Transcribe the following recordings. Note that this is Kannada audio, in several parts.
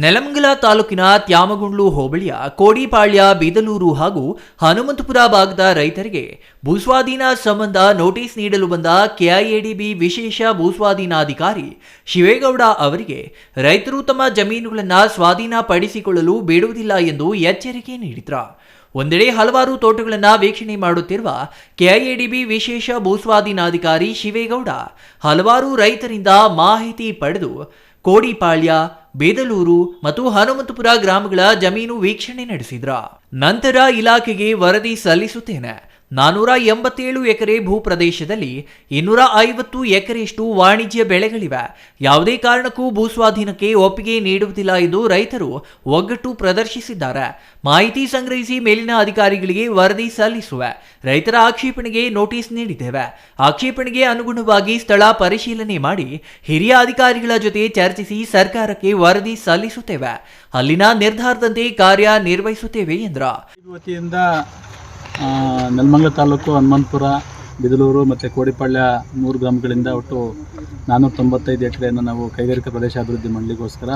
ನೆಲಮಂಗಲ ತಾಲೂಕಿನ ತ್ಯಾಮಗುಂಡ್ಲು ಹೋಬಳಿಯ ಕೋಡಿಪಾಳ್ಯ ಬೀದಲೂರು ಹಾಗೂ ಹನುಮಂತಪುರ ಭಾಗದ ರೈತರಿಗೆ ಭೂಸ್ವಾಧೀನ ಸಂಬಂಧ ನೋಟಿಸ್ ನೀಡಲು ಬಂದ ಕೆಐಎಡಿಬಿ ವಿಶೇಷ ಭೂಸ್ವಾಧೀನಾಧಿಕಾರಿ ಶಿವೇಗೌಡ ಅವರಿಗೆ ರೈತರು ತಮ್ಮ ಜಮೀನುಗಳನ್ನು ಸ್ವಾಧೀನಪಡಿಸಿಕೊಳ್ಳಲು ಬೇಡುವುದಿಲ್ಲ ಎಂದು ಎಚ್ಚರಿಕೆ ನೀಡಿದ್ರ. ಒಂದೆಡೆ ಹಲವಾರು ತೋಟಗಳನ್ನು ವೀಕ್ಷಣೆ ಮಾಡುತ್ತಿರುವ ಕೆಐಎಡಿಬಿ ವಿಶೇಷ ಭೂಸ್ವಾಧೀನಾಧಿಕಾರಿ ಶಿವೇಗೌಡ ಹಲವಾರು ರೈತರಿಂದ ಮಾಹಿತಿ ಪಡೆದು ಕೋಡಿಪಾಳ್ಯ ಬೇದಲೂರು ಮತ್ತು ಹನುಮಂತಪುರ ಗ್ರಾಮಗಳ ಜಮೀನು ವೀಕ್ಷಣೆ ನಡೆಸಿದ್ರ. ನಂತರ ಇಲಾಖೆಗೆ ವರದಿ ಸಲ್ಲಿಸುತ್ತೇನೆ. ನಾನೂರ ಎಂಬತ್ತೇಳು ಎಕರೆ ಭೂಪ್ರದೇಶದಲ್ಲಿ ಇನ್ನೂರ ಐವತ್ತು ಎಕರೆಯಷ್ಟು ವಾಣಿಜ್ಯ ಬೆಳೆಗಳಿವೆ. ಯಾವುದೇ ಕಾರಣಕ್ಕೂ ಭೂಸ್ವಾಧೀನಕ್ಕೆ ಒಪ್ಪಿಗೆ ನೀಡುವುದಿಲ್ಲ ಎಂದು ರೈತರು ಒಗ್ಗಟ್ಟು ಪ್ರದರ್ಶಿಸಿದ್ದಾರೆ. ಮಾಹಿತಿ ಸಂಗ್ರಹಿಸಿ ಮೇಲಿನ ಅಧಿಕಾರಿಗಳಿಗೆ ವರದಿ ಸಲ್ಲಿಸುವೆ. ರೈತರ ಆಕ್ಷೇಪಣೆಗೆ ನೋಟಿಸ್ ನೀಡಿದ್ದೇವೆ. ಆಕ್ಷೇಪಣೆಗೆ ಅನುಗುಣವಾಗಿ ಸ್ಥಳ ಪರಿಶೀಲನೆ ಮಾಡಿ ಹಿರಿಯ ಅಧಿಕಾರಿಗಳ ಜೊತೆ ಚರ್ಚಿಸಿ ಸರ್ಕಾರಕ್ಕೆ ವರದಿ ಸಲ್ಲಿಸುತ್ತೇವೆ. ಅಲ್ಲಿನ ನಿರ್ಧಾರದಂತೆ ಕಾರ್ಯ ನಿರ್ವಹಿಸುತ್ತೇವೆ ಎಂದ್ರ. ನೆಲಮಂಗಲ ತಾಲೂಕು ಹನುಮಂತಪುರ ಬಿದಲೂರು ಮತ್ತು ಕೋಡಿಪಾಳ್ಯ ಮೂರು ಗ್ರಾಮಗಳಿಂದ ಒಟ್ಟು ನಾನ್ನೂರ ತೊಂಬತ್ತೈದು ಎಕರೆಯನ್ನು ನಾವು ಕೈಗಾರಿಕಾ ಪ್ರದೇಶ ಅಭಿವೃದ್ಧಿ ಮಂಡಳಿಗೋಸ್ಕರ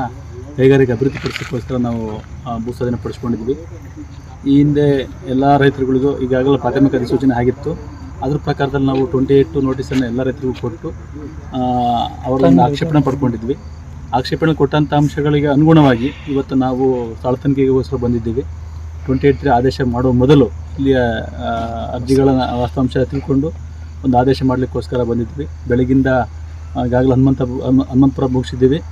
ಕೈಗಾರಿಕೆ ಅಭಿವೃದ್ಧಿ ಪಡಿಸೋಕ್ಕೋಸ್ಕರ ನಾವು ಭೂಸ್ವಾಧೀನ ಭೂ ಸ್ವಾಧೀನ ಪಡಿಸ್ಕೊಂಡಿದ್ವಿ ಈ ಹಿಂದೆ ಎಲ್ಲ ರೈತರುಗಳಿಗೂ ಈಗಾಗಲೇ ಪ್ರಾಥಮಿಕ ಅಧಿಸೂಚನೆ ಆಗಿತ್ತು. ಅದ್ರ ಪ್ರಕಾರದಲ್ಲಿ ನಾವು ಟ್ವೆಂಟಿ ಏಯ್ಟು ನೋಟಿಸನ್ನು ಎಲ್ಲ ರೈತರಿಗೂ ಕೊಟ್ಟು ಅವರನ್ನು ಆಕ್ಷೇಪಣೆ ಪಡ್ಕೊಂಡಿದ್ವಿ. ಆಕ್ಷೇಪಣೆ ಕೊಟ್ಟಂಥ ಅಂಶಗಳಿಗೆ ಅನುಗುಣವಾಗಿ ಇವತ್ತು ನಾವು ಸ್ಥಳ ತನಿಖೆಗೋಸ್ಕರ ಬಂದಿದ್ದೀವಿ. ಟ್ವೆಂಟಿ ಏಟ್ ತ್ರೀ ಆದೇಶ ಮಾಡುವ ಮೊದಲು ಇಲ್ಲಿಯ ಅರ್ಜಿಗಳನ್ನು ಅರ್ಜಿಗಳ ವಾಸ್ತವಾಂಶ ತಿಳ್ಕೊಂಡು ಒಂದು ಆದೇಶ ಮಾಡಲಿಕ್ಕೋಸ್ಕರ ಬಂದಿದ್ವಿ. ಬೆಳಗಿಂದ ಈಗಾಗಲೇ ಹನುಮಂತ, ಹನುಮ- ಹನುಮಂತಪುರ ಮುಗಿಸಿದ್ದೀವಿ.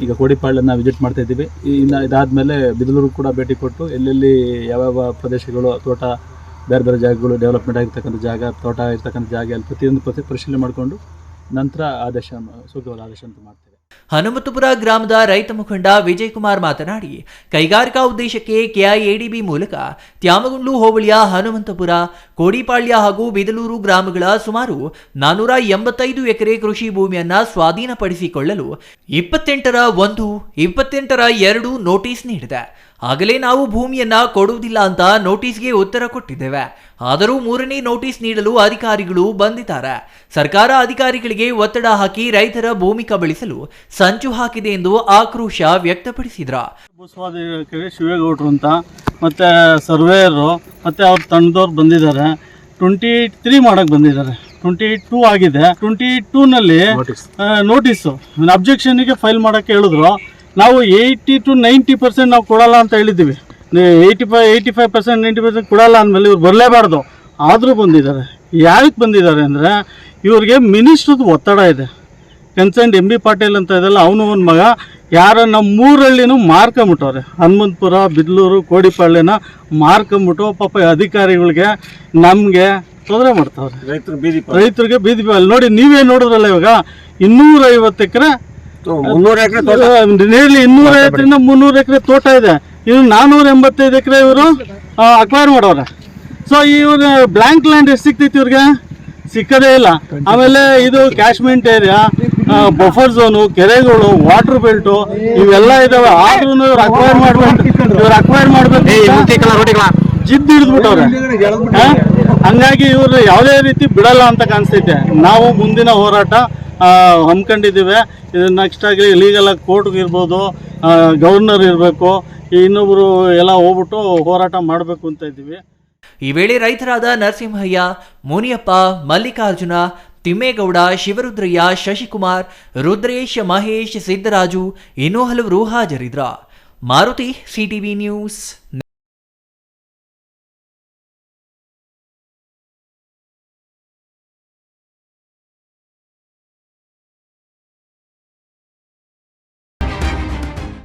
ಈಗ ಕೋಡಿಪಾಳನ್ನು ವಿಸಿಟ್ ಮಾಡ್ತಾ ಇದ್ದೀವಿ. ಇನ್ನು ಇದಾದಮೇಲೆ ಬಿದಲೂರು ಕೂಡ ಭೇಟಿ ಕೊಟ್ಟು ಎಲ್ಲೆಲ್ಲಿ ಯಾವ್ಯಾವ ಪ್ರದೇಶಗಳು, ತೋಟ, ಬೇರೆ ಬೇರೆ ಜಾಗಗಳು ಡೆವಲಪ್ಮೆಂಟ್ ಆಗಿರ್ತಕ್ಕಂಥ ಜಾಗ, ತೋಟ ಇರ್ತಕ್ಕಂಥ ಜಾಗ ಅಲ್ಲಿ ಪ್ರತಿಯೊಂದು ಪ್ರತಿ, ಪರಿಶೀಲನೆ ಮಾಡಿಕೊಂಡು ನಂತರ ಆದೇಶ, ಸೂಕ್ತವಾದ ಆದೇಶ ಅಂತ ಮಾಡ್ತೇವೆ. ಹನುಮಂತಪುರ ಗ್ರಾಮದ ರೈತ ಮುಖಂಡ ವಿಜಯ್ ಕುಮಾರ್ ಮಾತನಾಡಿ, ಕೈಗಾರಿಕಾ ಉದ್ದೇಶಕ್ಕೆ ಕೆಐಎಡಿಬಿ ಮೂಲಕ ತ್ಯಾಮಗುಂಡ್ಲು ಹೋಬಳಿಯ ಹನುಮಂತಪುರ, ಕೋಡಿಪಾಳ್ಯ ಹಾಗೂ ಬಿದಲೂರು ಗ್ರಾಮಗಳ ಸುಮಾರು ನಾನೂರ ಎಂಬತ್ತೈದು ಎಕರೆ ಕೃಷಿ ಭೂಮಿಯನ್ನ ಸ್ವಾಧೀನಪಡಿಸಿಕೊಳ್ಳಲು ಇಪ್ಪತ್ತೆಂಟರ ಒಂದು, ಇಪ್ಪತ್ತೆಂಟರ ಎರಡು ನೋಟಿಸ್ ನೀಡಿದೆ. ಆಗಲೇ ನಾವು ಭೂಮಿಯನ್ನ ಕೊಡುವುದಿಲ್ಲ ಅಂತ ನೋಟಿಸ್ಗೆ ಉತ್ತರ ಕೊಟ್ಟಿದ್ದೇವೆ. ಆದರೂ ಮೂರನೇ ನೋಟಿಸ್ ನೀಡಲು ಅಧಿಕಾರಿಗಳು ಬಂದಿದ್ದಾರೆ. ಸರ್ಕಾರ ಅಧಿಕಾರಿಗಳಿಗೆ ಒತ್ತಡ ಹಾಕಿ ರೈತರ ಭೂಮಿ ಕಬಳಿಸಲು ಸಂಚು ಹಾಕಿದೆ ಎಂದು ಆಕ್ರೋಶ ವ್ಯಕ್ತಪಡಿಸಿದ್ರ. ಶಿವೇಗೌಡರು ಅಂತ ಮತ್ತೆ ಸರ್ವೇಯರು ಮತ್ತೆ ಅವ್ರ ತಂಡದವ್ರು ಬಂದಿದ್ದಾರೆ. ಟ್ವೆಂಟಿ ತ್ರೀ ಮಾಡಕ್ಕೆ ಬಂದಿದ್ದಾರೆ. ಟ್ವೆಂಟಿ ಟೂ ಆಗಿದೆ. ಟ್ವೆಂಟಿ ಟೂನಲ್ಲಿ ನೋಟಿಸು ಅಬ್ಜೆಕ್ಷನ್ಗೆ ಫೈಲ್ ಮಾಡಕ್ಕೆ ಹೇಳಿದ್ರು. ನಾವು ಏಯ್ಟಿ ಟು ನೈಂಟಿ ಪರ್ಸೆಂಟ್ ನಾವು ಕೊಡಲ್ಲ ಅಂತ ಹೇಳಿದ್ದೀವಿ. Eighty five eighty five percent ninety percent ಕೊಡಲ್ಲ ಅಂದಮೇಲೆ ಇವ್ರು ಬರಲೇಬಾರ್ದು. ಆದರೂ ಬಂದಿದ್ದಾರೆ. ಯಾಕೆ ಬಂದಿದ್ದಾರೆ ಅಂದರೆ ಇವ್ರಿಗೆ ಮಿನಿಸ್ಟ್ರದ್ದು ಒತ್ತಡ ಇದೆ. ಕನ್ಸರ್ನ್ ಎಂ ಬಿ ಪಾಟೀಲ್ ಅಂತ ಇದೆಲ್ಲ ಅವನು ಒಂದು ಮಗ. ಯಾರ ನಮ್ಮ ಮೂರಳ್ಳಿನೂ ಮಾರ್ಕೊಂಬಿಟ್ಟವ್ರೆ ಹನುಮಂತಪುರ ಬಿದ್ಲೂರು ಕೋಡಿಪಾಳ್ಯನ ಮಾರ್ಕೊಂಬಿಟ್ಟು ಪಾಪ ಅಧಿಕಾರಿಗಳಿಗೆ ನಮಗೆ ತೊಂದರೆ ಮಾಡ್ತಾವ್ರೆ. ರೈತರು ಬೀದಿ ರೈತರಿಗೆ ಬೀದಿ ಅಲ್ಲಿ ನೋಡಿ ನೀವೇ ನೋಡಿದ್ರಲ್ಲ ಇವಾಗ ಇನ್ನೂರೈವತ್ತು ಎಕರೆ ನಿಯರ್ಲಿ ಇನ್ನೂರ ಐವತ್ತರಿಂದ ಮುನ್ನೂರು ಎಕರೆ ತೋಟ ಇದೆ. ಇನ್ನು ನಾನೂರ ಎಂಬತ್ತೈದು ಎಕರೆ ಇವರು ಅಕ್ವೈರ್ ಮಾಡೋರ ಸೊ ಇವ್ರ ಬ್ಲಾಂಕ್ ಲ್ಯಾಂಡ್ ಎಷ್ಟು ಸಿಗ್ತೈತಿ ಇವ್ರಿಗೆ? ಸಿಕ್ಕದೇ ಇಲ್ಲ. ಆಮೇಲೆ ಇದು ಕ್ಯಾಶ್ಮೆಂಟ್ ಏರಿಯಾ ಬಫರ್ ಝೋನು ಕೆರೆಗಳು ವಾಟರ್ ಬೆಲ್ಟು ಇವೆಲ್ಲ ಇದಾವೆ. ಆದ್ರೂ ಇವ್ರು ಅಕ್ವೈರ್ ಮಾಡ್ಬೇಕು. ಇವ್ರು ಅಕ್ವೈರ್ ಮಾಡ್ಬೇಕು ಜಿದ್ದು ಹಿಡಿದ್ಬಿಟ್ಟವ್ರೆ? ಹಂಗಾಗಿ ಇವ್ರು ಯಾವುದೇ ರೀತಿ ಬಿಡಲ್ಲ ಅಂತ ಕಾಣಿಸ್ತೈತೆ. ನಾವು ಮುಂದಿನ ಹೋರಾಟ ಹಮ್ಮಿಕೊಂಡಿದ್ದೀವಿ ಇದು ನೆಕ್ಸ್ಟ್ ಆಗಿ ಕೋರ್ಟ್ಗೆ ಇರ್ಬೋದು ಗವರ್ನರ್ ಇರಬೇಕು ಇನ್ನೊಬ್ಬರು ಎಲ್ಲ ಹೋಗ್ಬಿಟ್ಟು ಹೋರಾಟ ಮಾಡಬೇಕು ಅಂತ ಇದ್ದೀವಿ. ಈ ವೇಳೆ ರೈತರಾದ ನರಸಿಂಹಯ್ಯ, ಮುನಿಯಪ್ಪ, ಮಲ್ಲಿಕಾರ್ಜುನ, ತಿಮ್ಮೇಗೌಡ, ಶಿವರುದ್ರಯ್ಯ, ಶಶಿಕುಮಾರ್, ರುದ್ರೇಶ್ ಮಹೇಶ್, ಸಿದ್ದರಾಜು ಇನ್ನೂ ಹಲವರು ಹಾಜರಿದ್ರ. Maruti CTV news